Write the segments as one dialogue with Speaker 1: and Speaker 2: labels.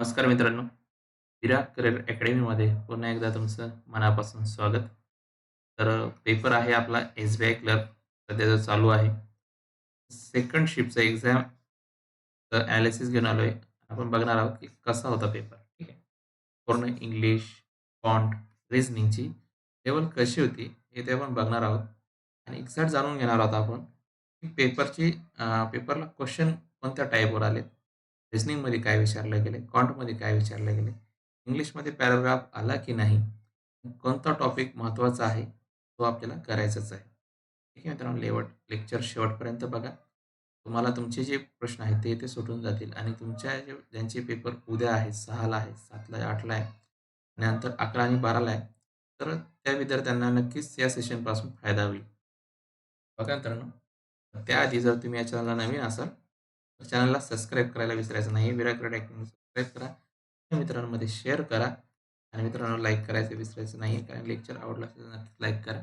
Speaker 1: नमस्कार मित्रांनो. विराट करिअर अकॅडमीमध्ये पुन्हा एकदा तुमचं मनापासून स्वागत. तर पेपर आहे आपला एस-बी-आय क्लर्क सध्या जो चालू आहे. सेकंड शिफ्टचा एक्झाम ॲनालिसिस घेऊन आलो आहे आपण बघणार आहोत की कसा होता पेपर. ठीक आहे. पूर्ण इंग्लिश, फॉन्ट, रिझनिंगची लेवल कशी होती हे ते आपण बघणार आहोत. आणि एक्झॅक्ट जाणून घेणार आहोत आपण की पेपरची पेपरला क्वेश्चन कोणत्या टाईपवर आलेत. रिझनिंगमध्ये काय विचारलं गेलं कॉन्टमध्ये काय विचारलं गेलंय, इंग्लिशमध्ये पॅराग्राफ आला की नाही, कोणता टॉपिक महत्त्वाचा आहे, तो आपल्याला करायचाच आहे. ठीक आहे मित्रांनो, लेवट लेक्चर शेवटपर्यंत बघा. तुम्हाला तुमचे जे प्रश्न आहेत ते इथे सुटून जातील आणि तुमच्या जे ज्यांचे पेपर उद्या आहे, सहाला आहे, सातला आहे, आठला आहे आणि नंतर 11 आणि 12ला आहे, तर त्या विद्यार्थ्यांना नक्कीच या सेशनपासून फायदा होईल. बघा मित्रांनो, त्याआधी जर तुम्ही या चॅनलला नवीन असाल, चॅनलला सबस्क्राईब करायला विसरायचं नाही. विराट क्रीडा सबस्क्राईब करा. मित्रांमध्ये शेअर करा आणि मित्रांनो लाईक करायचं विसरायचं नाही. कारण लेक्चर आवडलं असेल तर नक्कीच लाईक करा.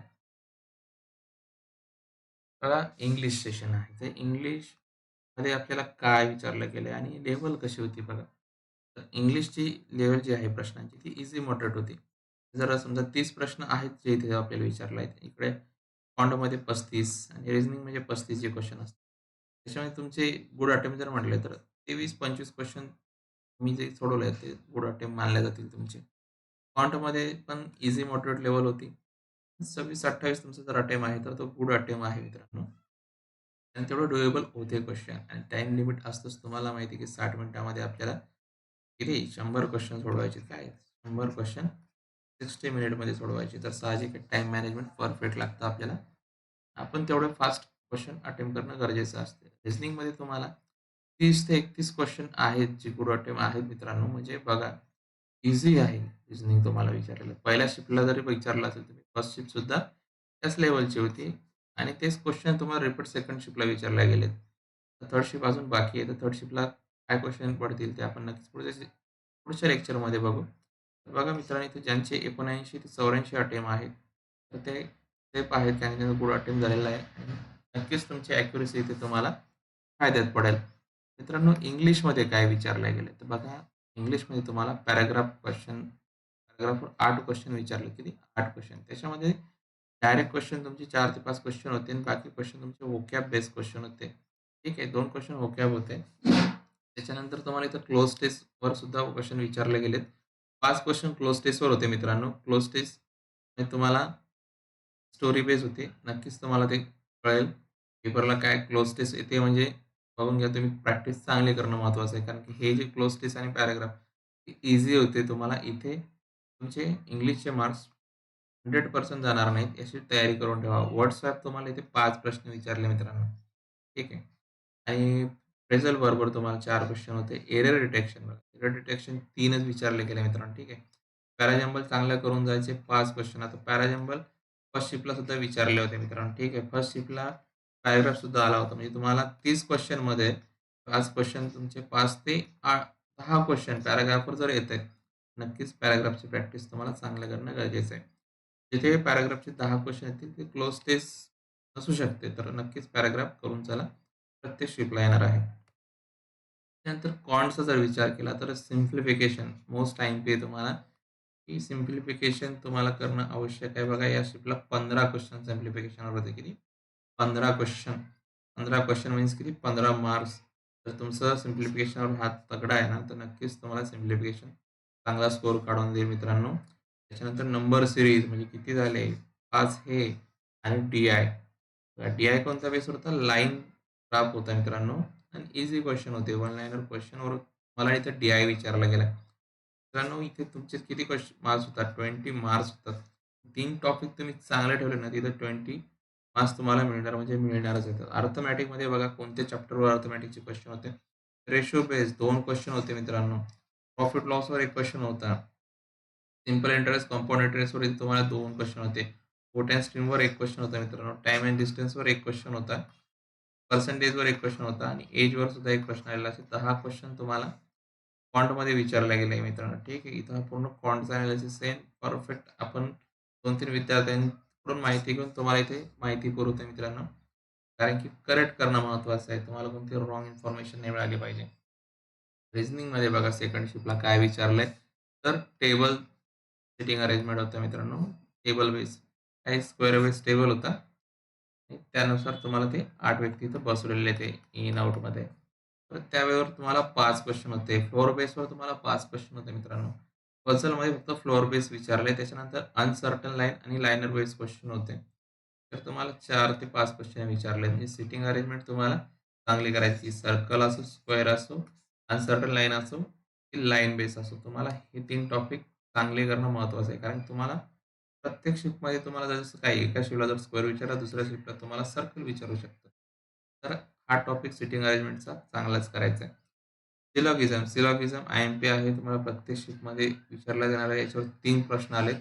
Speaker 1: बघा इंग्लिश सेशन आहे. तर इंग्लिशमध्ये आपल्याला काय विचारलं गेलंय आणि लेवल कशी होती बघा. तर इंग्लिशची लेवल जी आहे प्रश्नांची ती इझी मॉडरेट होती. जर समजा तीस प्रश्न आहेत जे इथे आपल्याला विचारला आहे इकडे क्वांटमध्ये 35 आणि रिजनिंग म्हणजे पस्तीस जे क्वेश्चन असतात. त्याच्यामध्ये तुमचे गुड अटेम्प्ट जर म्हटले तर तेवीस पंचवीस क्वेश्चन तुम्ही जे सोडवले ते गुड अटेम्प्ट मानले जातील तुमचे. क्वांटमध्ये पण इझी मॉडरेट लेवल होती. 26-28 तुमचा जर अटेम्प्ट आहे तर तो गुड अटेम्प्ट आहे मित्रांनो. आणि तेवढं डुएबल होते क्वेश्चन आणि टाईम लिमिट असतंच. तुम्हाला माहिती आहे की साठ मिनिटामध्ये आपल्याला किती शंभर क्वेश्चन सोडवायचे काय 100 क्वेश्चन 60 मिनिटमध्ये सोडवायचे. तर साहजिक आहे टाईम मॅनेजमेंट परफेक्ट लागतं आपल्याला. आपण तेवढं फास्ट क्वेश्चन अटेम्प्ट करणं गरजेचं असते. रिझनिंगमध्ये तुम्हाला तीस ते 31 क्वेश्चन आहेत जे गुड अटेम्प्ट आहेत मित्रांनो. म्हणजे बघा इझी आहे रिझनिंग तुम्हाला विचारलेलं. पहिल्या शिफ्टला जरी विचारलं असेल तुम्ही फर्स्ट शिफ्ट सुद्धा त्याच लेवलची होती आणि तेच क्वेश्चन तुम्हाला रिपीट सेकंड शिफ्टला विचारले गेलेत. थर्ड शिफ्ट अजून बाकी आहे. तर थर्ड शिफ्टला काय क्वेश्चन पडतील ते आपण नक्कीच पुढच्या पुढच्या लेक्चरमध्ये बघू. तर बघा मित्रांनो इथे ज्यांचे 79 ते चौऱ्याऐंशी अटेम्प आहेत. तर ते स्टेप आहेत त्यांनी त्यांचा गुड अटेम्प झालेला आहे नक्कीच तुमची ॲक्युरसी इथे तुम्हाला फायद्यात पडेल. मित्रांनो इंग्लिशमध्ये काय विचारलं गेलं तर बघा इंग्लिशमध्ये तुम्हाला पॅराग्राफ क्वेश्चन पॅराग्राफवर आठ क्वेश्चन विचारले. किती? आठ क्वेश्चन. त्याच्यामध्ये डायरेक्ट क्वेश्चन तुमचे चार ते पाच क्वेश्चन होते आणि बाकी क्वेश्चन तुमचे वोकॅब बेस्ड क्वेश्चन होते. ठीक आहे. दोन क्वेश्चन वोकॅब होते. त्याच्यानंतर तुम्हाला इथं क्लोज टेस्टवर सुद्धा क्वेश्चन विचारले गेलेत. पाच क्वेश्चन क्लोज टेस्टवर होते मित्रांनो. क्लोज टेस्ट तुम्हाला स्टोरी बेस होते. नक्कीच तुम्हाला ते कळेल. पेपरला काय क्लोज टेस्ट येते म्हणजे बघून घ्या तुम्ही प्रॅक्टिस चांगली करणं महत्त्वाचं आहे. कारण की हे जे क्लोज टेस्ट आणि पॅराग्राफ इझी होते. तुम्हाला इथे तुमचे इंग्लिशचे मार्क्स 100% जाणार नाहीत याची तयारी करून ठेवा. व्हॉट्सअप तुम्हाला इथे पाच प्रश्न विचारले मित्रांनो. ठीक आहे. आणि प्रेझल बरोबर तुम्हाला चार क्वेश्चन होते. एरर डिटेक्शन एरर डिटेक्शन तीनच विचारले गेले मित्रांनो. ठीक आहे. पॅराजंबल चांगलं करून जायचे पाच क्वेश्चन. आता पॅराजंबल फर्स्ट शिफ्टला सुद्धा विचारले होते मित्रांनो. ठीक आहे. फर्स्ट शिफ्टला पॅराग्राफ सुद्धा आला होता. म्हणजे तुम्हाला तीस क्वेश्चनमध्ये पाच क्वेश्चन तुमचे पाच ते आठ दहा क्वेश्चन पॅराग्राफवर जर येतायत, नक्कीच पॅराग्राफची प्रॅक्टिस तुम्हाला चांगलं करणं गरजेचं आहे. जिथे पॅराग्राफचे दहा क्वेश्चन येतील ते क्लोज टेस्ट असू शकते. तर नक्कीच पॅराग्राफ करून चला. प्रत्येक शिपला येणार आहे. त्यानंतर कॉन्टचा जर विचार केला तर सिम्प्लिफिकेशन मोस्ट टाइम पे तुम्हाला. की सिम्प्लिफिकेशन तुम्हाला करणं आवश्यक आहे. बघा या शिपला पंधरा क्वेश्चन सिम्प्लिफिकेशनवर होते. किती? 15 क्वेश्चन. 15 क्वेश्चन मीन्स किती? 15 मार्क्स. जर तुमचं सिम्प्लिफिकेशनवर हात तगडा आहे ना, तर नक्कीच तुम्हाला सिम्प्लिफिकेशन चांगला स्कोर काढून देईल मित्रांनो. त्याच्यानंतर नंबर सिरीज म्हणजे किती झाले? पाच हे आणि डी-आय. डी-आय कोणता बेस होता? लाईन ग्राफ होता मित्रांनो आणि इझी क्वेश्चन होते. वन लाईनर क्वेश्चनवर मला इथे डी-आय विचारला गेला मित्रांनो इथे तुमचे किती क्वेश्चन मार्क्स होतात? 20 मार्क्स होतात. तीन टॉपिक तुम्ही चांगले ठेवले ना, तिथे 20 मार्क्स तुम्हाला मिळणार म्हणजे मिळणारच येतात अर्थमॅटिकमध्ये बघा कोणत्या चॅप्टरवर अर्थमॅटिकचे क्वेश्चन होते? रेशो बेस दोन क्वेश्चन होते मित्रांनो. प्रॉफिट लॉसवर एक क्वेश्चन होता. सिंपल इंटरेस्ट, कंपाऊंड इंटरेस्टवर तुम्हाला दोन क्वेश्चन होते. फोटॅन अँड स्ट्रीमवर एक क्वेश्चन होता मित्रांनो. टाइम अँड डिस्टन्सवर एक क्वेश्चन होता. पर्सेंटेजवर एक क्वेश्चन होता आणि एजवर सुद्धा एक क्वेश्चन आलेला असे दहा क्वेश्चन तुम्हाला क्वांटमध्ये गेला आहे मित्रांनो. ठीक आहे. इथं पूर्ण क्वांटचा एनालिसिस सेम परफेक्ट आपण 2-3 विद्यार्थ्यांकडून माहिती घेऊन तुम्हाला इथे माहिती पुरवते मित्रांनो. कारण की करेक्ट करणं महत्त्वाचं आहे. तुम्हाला कोणती रॉंग इन्फॉर्मेशन नाही मिळाली पाहिजे. रिझनिंगमध्ये बघा सेकंड शिफ्टला काय विचारलंय. तर टेबल सिटिंग अरेंजमेंट होतं मित्रांनो. टेबल बेस काही स्क्वेअर बेस टेबल होता. त्यानुसार तुम्हाला ते आठ व्यक्ती इथं बसवलेले ते इन आउटमध्ये तर त्यावेळेवर तुम्हाला पाच क्वेश्चन होते. फ्लोअर बेसवर तुम्हाला पाच क्वेश्चन होते मित्रांनो. पझलमध्ये फक्त फ्लोअर बेस विचारले त्याच्यानंतर अनसर्टन लाईन आणि लाईनर बेस क्वेश्चन होते. तर तुम्हाला चार ते पाच क्वेश्चन विचारले. म्हणजे सिटिंग अरेंजमेंट तुम्हाला चांगली करायची. सर्कल असो स्क्वेअर असो अनसर्टन लाईन असो की लाईन बेस असो. तुम्हाला हे तीन टॉपिक चांगले करणं महत्त्वाचं आहे. कारण तुम्हाला प्रत्येक शिफ्टमध्ये तुम्हाला जसं काही एका शिफ्टला जर स्क्वेअर विचारला दुसऱ्या शिफ्टला तुम्हाला सर्कल विचारू शकतं. तर हा टॉपिक सिटिंग अरेंजमेंटचा चांगलाच करायचा आहे. Syllogism. Syllogism I M P आहे. तुम्हाला प्रत्येक शिफ्टमध्ये विचारला जाणार आहे याच्यावर तीन प्रश्न आलेत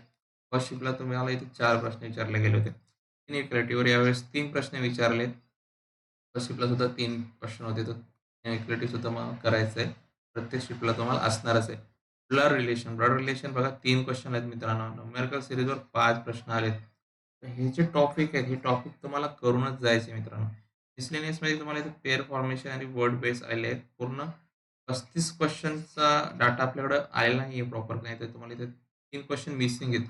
Speaker 1: फर्स्ट शिफ्टला तुम्हाला इथे चार प्रश्न विचारले गेले होते. तीन इनइक्वलिटीवर यावेळेस तीन प्रश्न विचारले. फर्स्ट शिफ्टला सुद्धा तीन प्रश्न होते. तर इनइक्वलिटी सुद्धा मग करायचं आहे. प्रत्येक शिफ्टला तुम्हाला असणारच आहे. ब्लड रिलेशन ब्लड रिलेशन बघा तीन क्वेश्चन आहेत मित्रांनो. न्यूमेरिकल सिरीजवर पाच प्रश्न आलेत. तर हे जे टॉपिक आहेत हे टॉपिक तुम्हाला करूनच जायचे मित्रांनो. मिसलेनियसमध्ये तुम्हाला इथे पेअर फॉर्मेशन आणि वर्ड बेस आले आहेत. पूर्ण पस्तीस क्वेश्चनचा डाटा आपल्याकडे आलेला नाही आहे प्रॉपर नाही तर तुम्हाला इथे तीन क्वेश्चन मिसिंग आहेत.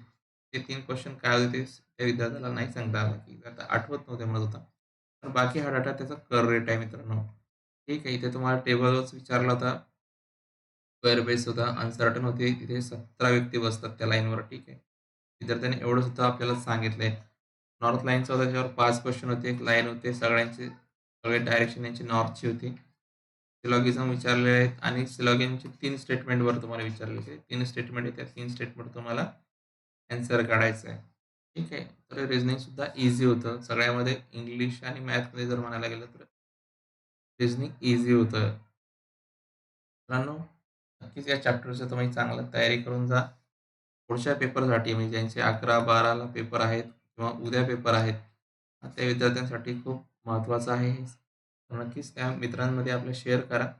Speaker 1: ते तीन क्वेश्चन काय होते ते त्या विद्यार्थ्याला नाही सांगता आलं की आता आठवत नव्हते म्हणत होता. पण बाकी हा डाटा त्याचा कर रेट आहे मित्रांनो. ठीक आहे इथे तुम्हाला टेबलच विचारला होता. स्क्वेअर बेस होता अनसर्टन होते. तिथे सतरा व्यक्ती बसतात त्या लाईनवर ठीक आहे. विद्यार्थ्यांनी एवढं सुद्धा आपल्याला सांगितलंय. नॉर्थ लाईनचा होता त्याच्यावर पाच क्वेश्चन होते एक लाईन होते सगळ्यांचे सगळे डायरेक्शन यांची नॉर्थची होती. सिलॉगिझम विचारले आहेत आणि सिलॉगिझमचे तीन स्टेटमेंटवर तुम्हाला विचारले तीन स्टेटमेंट आहे त्या तीन स्टेटमेंट तुम्हाला ॲन्सर काढायचं आहे ठीक आहे? तर रिझनिंग सुद्धा इझी होतं. सगळ्यामध्ये इंग्लिश आणि मॅथमध्ये जर म्हणायला गेलं तर रिझनिंग इझी होतं. मित्रांनो नक्कीच या चॅप्टरचं तुम्ही चांगलं तयारी करून जा. पुढच्या पेपरसाठी म्हणजे ज्यांचे अकरा बाराला पेपर आहेत किंवा उद्या पेपर आहेत त्या विद्यार्थ्यांसाठी खूप महत्त्वाचं आहे. नक्कीच. त्या मित्रांमध्ये आपल्या शेअर करा.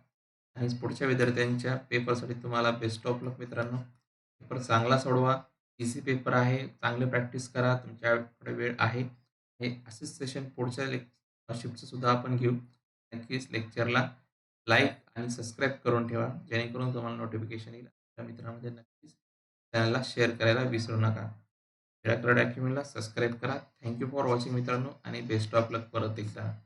Speaker 1: आणि पुढच्या विद्यार्थ्यांच्या पेपरसाठी तुम्हाला बेस्ट ऑफ लक मित्रांनो. पेपर चांगला सोडवा. इझी पेपर आहे. चांगले प्रॅक्टिस करा. तुमच्याकडे वेळ आहे. हे असेच सेशन पुढच्या लेक शिफ्टचं सुद्धा आपण घेऊ. नक्कीच लेक्चरला लाईक आणि सबस्क्राईब करून ठेवा. जेणेकरून तुम्हाला नोटिफिकेशन येईल. आपल्या मित्रांमध्ये नक्कीच चॅनलला शेअर करायला विसरू नका. मिराकल अकॅडमीला सबस्क्राईब करा. थँक्यू फॉर वॉचिंग मित्रांनो. आणि बेस्ट ऑफ लक परत एकदा.